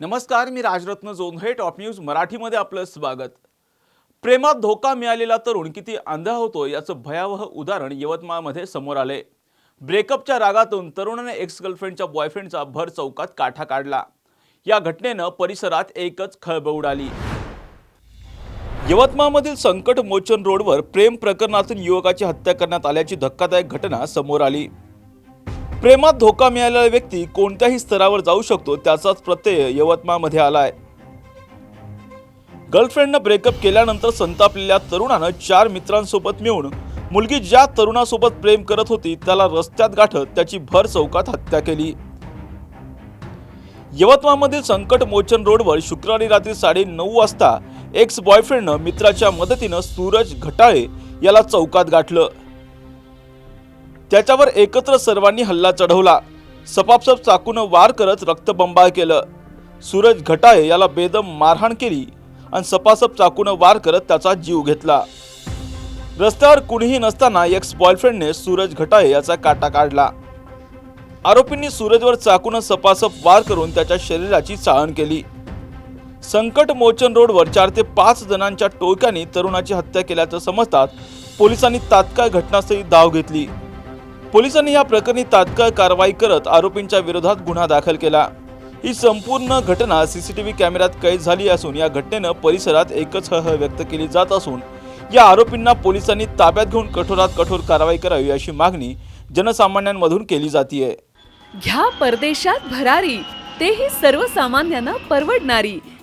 नमस्कार मी Rajratna Jondhale top news मराठीमध्ये आपलं स्वागत. प्रेमात धोका मिळालेला तरुण किती आंधळा होतो याचं भयावह उदाहरण यवतमाळमध्ये समोर आले. ब्रेकअपच्या रागातून तरुणाने एक्स गर्लफ्रेंडच्या बॉयफ्रेंडचा भर चौकात काठा काढला. या घटनेनं परिसरात एकच खळबळ उडाली. यवतमाळमधील संकट मोचन रोडवर प्रेम प्रकरणातून युवकाची हत्या करण्यात आल्याची धक्कादायक घटना समोर आली. प्रेमात धोका मिळालेला व्यक्ती कोणत्याही स्तरावर जाऊ शकतो त्याचाच प्रत्यय यवतमाळमध्ये आलाय. गर्लफ्रेंडनं ब्रेकअप केल्यानंतर संतापलेल्या तरुणानं चार मित्रांसोबत मिळून मुलगी ज्या तरुणासोबत प्रेम करत होती त्याला रस्त्यात गाठत त्याची भर चौकात हत्या केली. यवतमाळमधील संकट मोचन रोडवर शुक्रवारी रात्री साडे नऊ वाजता एक्स बॉयफ्रेंडनं मित्राच्या मदतीनं सूरज घटाळे याला चौकात गाठलं. त्याच्यावर एकत्र सर्वांनी हल्ला चढवला. सपापसप चाकून वार करत रक्तबंबाळ केलं. सूरज घटाळे याला बेदम मारहाण केली आणि सपासप चाकून वार करत त्याचा जीव घेतला. रस्त्यावर कुणीही नसताना एक्स बॉयफ्रेंडने सूरज घटाळे याचा काटा काढला. आरोपींनी सूरजवर चाकून सपासप वार करून त्याच्या शरीराची चाळण केली. संकट मोचन रोडवर चार ते पाच जणांच्या टोळक्याने तरुणाची हत्या केल्याचं समजतात पोलिसांनी तात्काळ घटनास्थळी धाव घेतली. पोलिसांनी या प्रकरणी तात्काळ कारवाई करत आरोपींच्या विरोधात गुन्हा दाखल केला. ही संपूर्ण घटना सीसीटीव्ही कॅमेऱ्यात कैद झाली असून या घटनेनं परिसरात एकच हळहळ व्यक्त केली जात असून या आरोपींना पोलिसांनी ताब्यात घेऊन कठोरात कठोर कारवाई करावी अशी मागणी जनसामान्यांमधून केली जातीये. घ्या परदेशात भरारी तेही सर्वसामान्यांना परवडणारी.